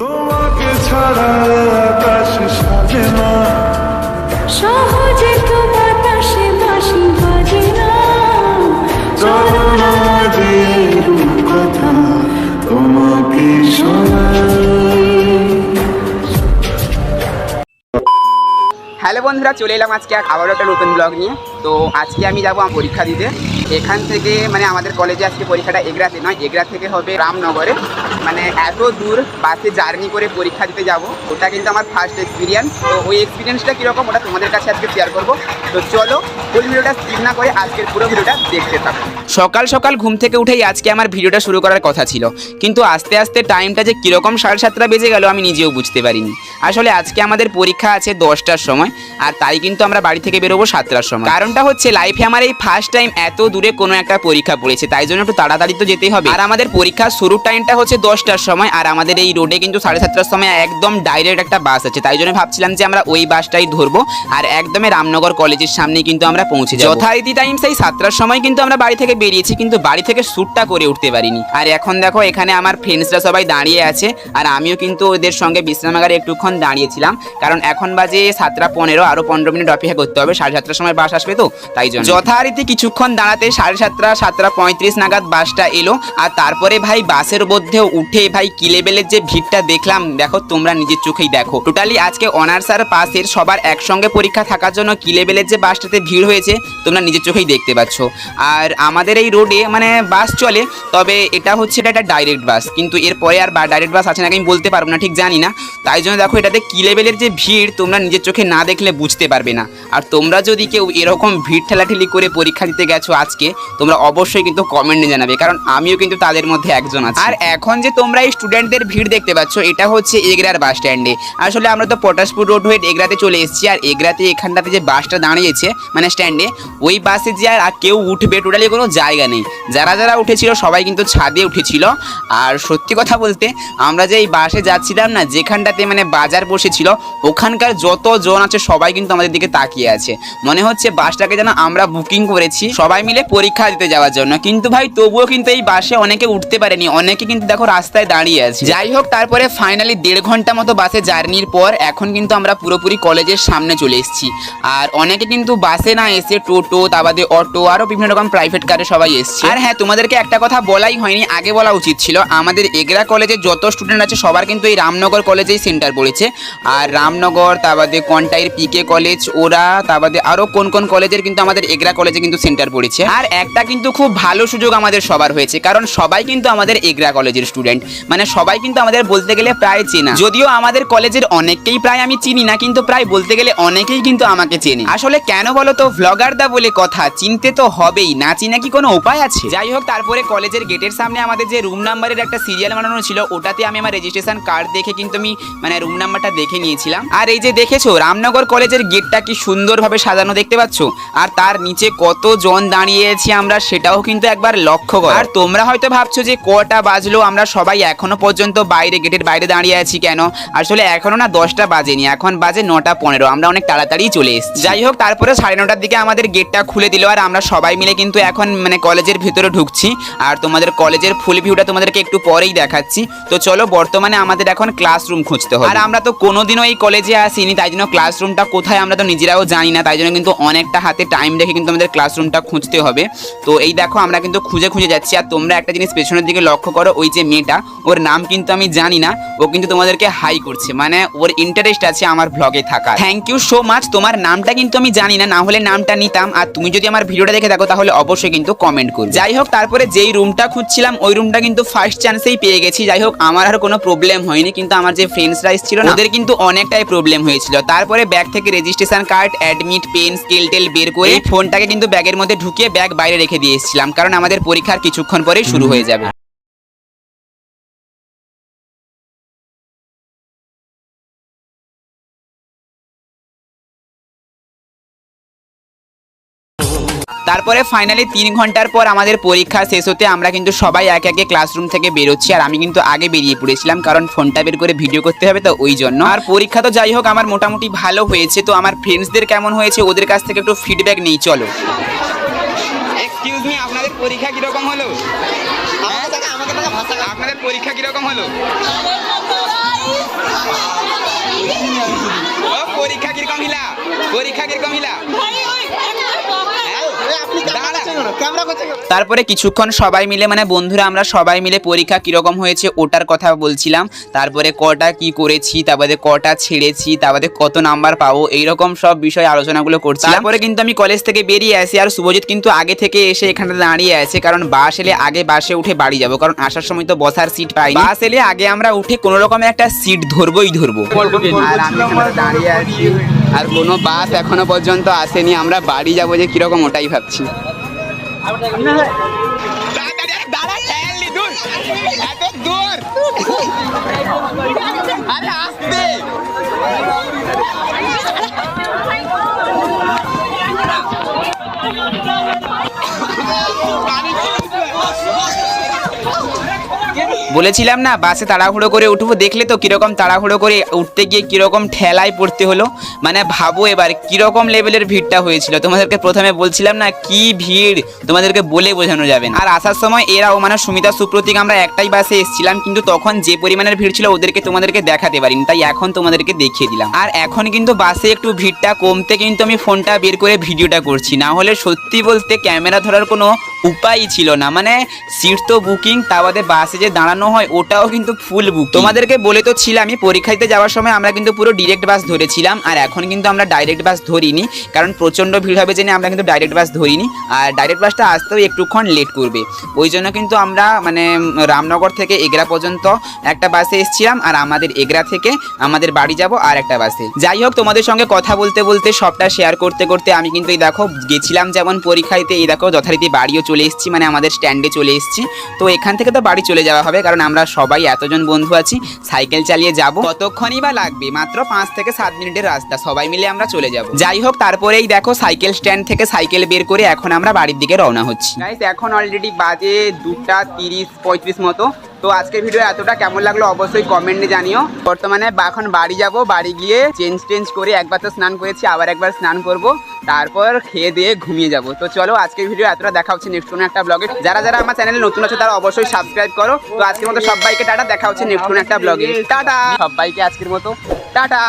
তোমাকে ছাড়া আকাশ সাজে না। সহজে তো বাতাসে বাসি বাজে না। চলো কথা তোমাকে হ্যালো বন্ধুরা চলে এলাম আজকে এক আবারও একটা নতুন ব্লগ নিয়ে। তো আজকে আমি যাব আমার পরীক্ষা দিতে। এখান থেকে মানে আমাদের কলেজে আজকে পরীক্ষাটা এগরাতে নয় এগরা থেকে হবে রামনগরে। মানে এত দূর বাসে জার্নি করে পরীক্ষা দিতে যাব, ওটা কিন্তু আমার ফার্স্ট এক্সপিরিয়েন্স তো ওই এক্সপিরিয়েন্সটা কীরকম ওটা তোমাদের কাছে আজকে শেয়ার করব। তো চলো ফুল ভিডিওটা স্কিপ না করে আজকের পুরো ভিডিওটা দেখতে থাকো। সকাল সকাল ঘুম থেকে উঠেই আজকে আমার ভিডিওটা শুরু করার কথা ছিল। কিন্তু আস্তে আস্তে টাইমটা যে কীরকম সাড়ে সাতটা বেজে গেল আমি নিজেও বুঝতে পারিনি। আসলে আজকে আমাদের পরীক্ষা আছে দশটার সময়, আর তাই কিন্তু আমরা বাড়ি থেকে বেরোবো সাতটার সময়। কারণটা হচ্ছে লাইফে আমার এই ফার্স্ট টাইম এত দূরে কোনো একটা পরীক্ষা পড়েছে, তাই জন্য একটু তাড়াতাড়ি তো যেতেই হবে। আর আমাদের পরীক্ষার শুরুর টাইমটা হচ্ছে দশটার সময়, আর আমাদের এই রোডে কিন্তু সাড়ে সাতটার সময় একদম ডাইরেক্ট একটা বাস আছে। তাই জন্য ভাবছিলাম যে আমরা ওই বাসটাই ধরবো, আর একদমই রামনগর কলেজের সামনেই কিন্তু আমরা পৌঁছে যাব। যথারীতি টাইম সেই সাতটার সময় কিন্তু আমরা বাড়ি থেকে বেরিয়েছি, কিন্তু বাড়ি থেকে শ্যুটটা করে উঠতে পারিনি। আর এখন দেখো, এখানে আমার ফ্রেন্ডসরা সবাই দাঁড়িয়ে আছে, আর আমিও কিন্তু ওদের সঙ্গে বিশ্রামাগারে একটুক্ষণ দাঁড়িয়েছিলাম, কারণ এখন বাজে সাতটা পনেরো আরও পনেরো মিনিট অপেক্ষা করতে হবে, সাড়ে সাতটার সময় বাস আসবে তো, তাই জন্য। যথারীতি কিছুক্ষণ দাঁড়াতে সাড়ে সাতটা সাতটা পঁয়ত্রিশ নাগাদ বাসটা এলো, আর তারপরে ভাই বাসের মধ্যে উঠে ভাই, কি লেভেলের যে ভিড়টা দেখলাম, দেখো তোমরা নিজের চোখেই দেখো। টোটালি আজকে অনার্স আর পাসের সবার একসঙ্গে পরীক্ষা থাকার জন্য কি লেভেলের যে বাসটাতে ভিড় হয়েছে, তোমরা নিজের চোখেই দেখতে পাচ্ছ। আর আমাদের এই রোডে মানে বাস চলে, তবে এটা হচ্ছে এটা একটা ডাইরেক্ট বাস কিন্তু এরপরে আর বা ডাইরেক্ট বাস আছে নাকি আমি বলতে পারব না, ঠিক জানি না। তাই জন্য দেখো এটাতে কি লেভেলের যে ভিড়, তোমরা নিজের চোখে না দেখলে বুঝতে পারবে না। আর তোমরা যদি কেউ এরকম ভিড় ঠেলাঠেলি করে পরীক্ষা দিতে গেছো আজকে, তোমরা অবশ্যই কিন্তু কমেন্টে জানাবে, কারণ আমিও কিন্তু তাদের মধ্যে একজন আছি। আর এখন যে তোমরা এই স্টুডেন্টদের ভিড় দেখতে পাচ্ছ, এটা হচ্ছে এগরার বাস স্ট্যান্ডে আসলে আমরা তো পটাশপুর রোড হয়ে এগরাতে চলে এসেছি, আর এগরাতে এখানটাতে যে বাসটা দাঁড়িয়েছে মানে স্ট্যান্ডে ওই বাসে যে আর কেউ উঠবে টোটালি কোনো জায়গা নেই। যারা যারা উঠেছিল, সবাই কিন্তু ছাদে উঠেছিল। আর সত্যি কথা বলতে, আমরা যে এই বাসে যাচ্ছিলাম না, যেখানটাতে মানে বাজার বসেছিল, ওখানকার যত জন আছে, সবাই কিন্তু আমাদের দিকে তাকিয়ে আছে। মনে হচ্ছে বাসটাকে যেন আমরা বুকিং করেছি, সবাই মিলে পরীক্ষা দিতে যাওয়ার জন্য। কিন্তু ভাই, তবুও কিন্তু এই বাসে অনেকে উঠতে পারেনি। অনেকে কিন্তু দেখো রাস্তায় দাঁড়িয়ে আছে। যাই হোক, তারপরে ফাইনালি দেড় ঘণ্টা মতো বাসে জার্নির পর এখন কিন্তু আমরা পুরোপুরি কলেজের সামনে চলে এসেছি। আর অনেকে কিন্তু বাসে না এসে টোটো তা বাদে অটো আরও বিভিন্ন রকম প্রাইভেট কারে সবাই এসছে। আর হ্যাঁ তোমাদেরকে একটা কথা বলাই হয়নি, আগে বলা উচিত ছিল, আমাদের এগরা কলেজে যত স্টুডেন্ট আছে, সবার কিন্তু এই রামনগর কলেজেই সেন্টার পড়েছে। আর রামনগর তা বাদে কন্টাইর পিকে কলেজ, ওরা তা বাদে আরও কোন কোন কলেজের কিন্তু আমাদের এগরা কলেজে কিন্তু সেন্টার পড়েছে। আর একটা কিন্তু খুব ভালো সুযোগ আমাদের সবার হয়েছে, কারণ সবাই কিন্তু আমাদের এগরা কলেজের স্টুডেন্ট মানে সবাই কিন্তু আমাদের বলতে গেলে প্রায় চেনা। যদিও আমাদের কলেজের অনেককেই প্রায় আমি চিনি না, কিন্তু প্রায় বলতে গেলে অনেকেই কিন্তু আমাকে চেনে। আসলে কেন বলো তো ভ্লগার দা বলে কথা, চিনতে তো হবেই, না চিনা কি কোনো উপায় আছে? যাই হোক, তারপরে কলেজের গেটের সামনে আমাদের যে রুম নাম্বারের একটা সিরিয়াল বানানো ছিল, ওটাতে আমি আমার রেজিস্ট্রেশন কার্ড দেখে কিন্তু আমি মানে রুম নাম্বারটা দেখে নিয়েছিলাম। আর এই যে দেখেছ, রামনগর কলেজের গেটটা কি সুন্দরভাবে সাজানো দেখতে পাচ্ছ? আর তার নিচে কত জন দাঁড়িয়ে আছি আমরা, সেটাও কিন্তু একবার লক্ষ্য করো। আর তোমরা হয়তো ভাবছ যে কটা বাজলো, আমরা সবাই এখনও পর্যন্ত বাইরে গেটের বাইরে দাঁড়িয়ে আছি কেন? আসলে এখনও না দশটা বাজেনি, এখন বাজে নটা পনেরো, আমরা অনেক তাড়াতাড়ি চলে এসেছি। যাই হোক, তারপরে সাড়ে নটার দিকে আমাদের গেটটা খুলে দিল আর আমরা সবাই মিলে কিন্তু এখন মানে কলেজের ভিতরে ঢুকছি। আর তোমাদের কলেজের ফুল ভিউটা তোমাদেরকে একটু পরেই দেখাচ্ছি। তো চলো, বর্তমানে আমাদের এখন ক্লাসরুম খুঁজতে হবে। আর আমরা তো কোনোদিনও এই কলেজে আসিনি, তাই জন্য ক্লাসরুমটা কোথায় আমরা তো নিজেরাও জানি না, তাই জন্য কিন্তু অনেকটা হাতে টাইম রেখে কিন্তু আমাদের ক্লাসরুমটা খুঁজতে হবে। তো এই দেখো, আমরা কিন্তু খুঁজে খুঁজে যাচ্ছি। আর তোমরা একটা জিনিস পেছনের দিকে লক্ষ্য করো, ওই যে মেয়েটা ওর নাম কিন্তু আমি জানি না। ও কিন্তু তোমাদেরকে হাই করছে। মানে ওর ইন্টারেস্ট আছে আমার ব্লগে থাকা থ্যাংক ইউ সো মাচ তোমার নামটা কিন্তু আমি জানি না। না হলে নামটা নিতাম। আর তুমি যদি আমার ভিডিওটা দেখে থাকো তাহলে অবশ্যই কিন্তু কমেন্ট করো যাই হোক তারপরে যেই রুমটা খুঁজছিলাম ওই রুমটা কিন্তু ফার্স্ট চান্সেই পেয়ে গেছি। যাই হোক আমার আর কোনো প্রবলেম হয়নি। কিন্তু আমার যে ফ্রেন্ডসরা ছিল না ওদের কিন্তু অনেকটাই প্রবলেম হয়েছিল। তারপরে ব্যাগ থেকে registration card admit pen scale টেল বের করে ফোনটাকে কিন্তু ব্যাগের মধ্যে ঢুকিয়ে ব্যাগ বাইরে রেখে দিয়ে এসেছিলাম। কারণ আমাদের পরীক্ষার কিছুক্ষণ পরেই শুরু হয়ে যাবে। তারপরে ফাইনালি তিন ঘণ্টার পর আমাদের পরীক্ষা শেষ হতে আমরা কিন্তু সবাই একে একে ক্লাসরুম থেকে বেরোচ্ছি আর আমি কিন্তু আগে বেরিয়ে পড়েছিলাম কারণ ফোনটা বের করে ভিডিও করতে হবে তো ওই জন্য। আর পরীক্ষা তো যাই হোক আমার মোটামুটি ভালো হয়েছে। তো আমার ফ্রেন্ডসদের কেমন হয়েছে ওদের কাছ থেকে একটু ফিডব্যাক নেই চলো। আপনাদের পরীক্ষা কীরকম হলো? পরীক্ষা কীরকম হলো? পরীক্ষা কীরকম হলো পরীক্ষা কীরকম হিলা তারপরে কিছুক্ষণ সবাই মিলে মানে বন্ধুরা আমরা সবাই মিলে পরীক্ষা কীরকম হয়েছে ওটার কথা বলছিলাম। তারপরে কটা কি করেছি তারপরে কটা ছেড়েছি তারপরে কত নাম্বার পাবো এইরকম সব বিষয়ে আলোচনাগুলো করছি তারপরে কিন্তু আমি কলেজ থেকে বেরিয়ে আসি আর শুভজিৎ কিন্তু আগে থেকে এসে এখানে দাঁড়িয়ে আছে কারণ বাস এলে আগে বাসে উঠে বাড়ি যাব কারণ আসার সময় তো বসার সিট পাই বাস এলে আগে আমরা উঠে কোনো রকমের একটা সিট ধরবোই ধরবো। আর আমি দাঁড়িয়ে আছি আর কোনো বাস এখনও পর্যন্ত আসেনি আমরা বাড়ি যাব যে কীরকম ওটাই ভাবছি। আরে বলেছিলাম না, বাসে তাড়াহুড়ো করে উঠবো, দেখলে তো কীরকম তাড়াহুড়ো করে উঠতে গিয়ে কীরকম ঠেলায় পড়তে হলো। মানে ভাবো এবার, কীরকম লেভেলের ভিড়টা হয়েছিল। তোমাদেরকে প্রথমে বলছিলাম না, কি ভিড়? তোমাদেরকে বলে বোঝানো যাবে আর আসার সময় এরাও মানে সুমিতা, সুপ্রতীক, আমরা একটাই বাসে এসেছিলাম, কিন্তু তখন যে পরিমাণের ভিড় ছিল, ওদেরকে তোমাদেরকে দেখাতে পারিনি, তাই এখন তোমাদেরকে দেখিয়ে দিলাম। আর এখন কিন্তু বাসে একটু ভিড়টা কমতে কিন্তু আমি ফোনটা বের করে ভিডিওটা করছি। না হলে সত্যি বলতে ক্যামেরা ধরার কোনো উপায়ই ছিল না। মানে সিট তো বুকিং তা বাদে বাসে যে দাঁড়ানো হয়, ওটাও কিন্তু ফুল বুক তোমাদেরকে বলে তো ছিলামই পরীক্ষা দিতে যাওয়ার সময় আমরা কিন্তু পুরো ডিরেক্ট বাস ধরেছিলাম, আর এখন কিন্তু আমরা ডাইরেক্ট বাস ধরিনি, কারণ প্রচণ্ড ভিড় হবে জেনে আমরা কিন্তু ডাইরেক্ট বাস ধরিনি, আর ডাইরেক্ট বাসটা আসতেও একটুক্ষণ লেট করবে। ওই জন্য কিন্তু আমরা মানে রামনগর থেকে এগরা পর্যন্ত একটা বাসে এসেছিলাম, আর আমাদের এগরা থেকে আমাদের বাড়ি যাব আর একটা বাসে যাই হোক, তোমাদের সঙ্গে কথা বলতে বলতে সবটা শেয়ার করতে করতে আমি কিন্তু এই দেখো, গেছিলাম যেমন পরীক্ষা দিতে এই দেখো যথারীতি বাড়িও চলে এসেছি মানে আমাদের স্ট্যান্ডে চলে এসেছি। তো এখান থেকে তো বাড়ি চলে যাওয়া হবে, কারণ আমরা সবাই এতজন বন্ধু আছি, সাইকেল চালিয়ে যাব। কতক্ষণই বা লাগবে? মাত্র পাঁচ থেকে সাত মিনিটের রাস্তা, সবাই মিলে আমরা চলে যাব। যাই হোক, তারপরেই দেখো, সাইকেল স্ট্যান্ড থেকে সাইকেল বের করে এখন আমরা বাড়ির দিকে রওনা হচ্ছি। এখন অলরেডি বাজে দুটা তিরিশ পঁয়ত্রিশ মতো। তো আজকের ভিডিও এতটা। কেমন লাগল অবশ্যই কমেন্টে জানিও। বর্তমানে এখন বাড়ি যাব, বাড়ি গিয়ে চেঞ্জ টেঞ্জ করে একবার তো স্নান করেছি, আবার একবার স্নান করব, তারপর খেয়ে দিয়ে ঘুমিয়ে যাব। তো চলো আজকের ভিডিও এতটা, দেখা হচ্ছে নেক্সট কোনো একটা ব্লগে যারা যারা আমার চ্যানেলে নতুন আছে, তারা অবশ্যই সাবস্ক্রাইব করো। তো আজকের মতো সবাইকে টাটা, দেখা হচ্ছে নেক্সট কোনো একটা ব্লগে টাটা! সবাইকে আজকের মতো। টাটা!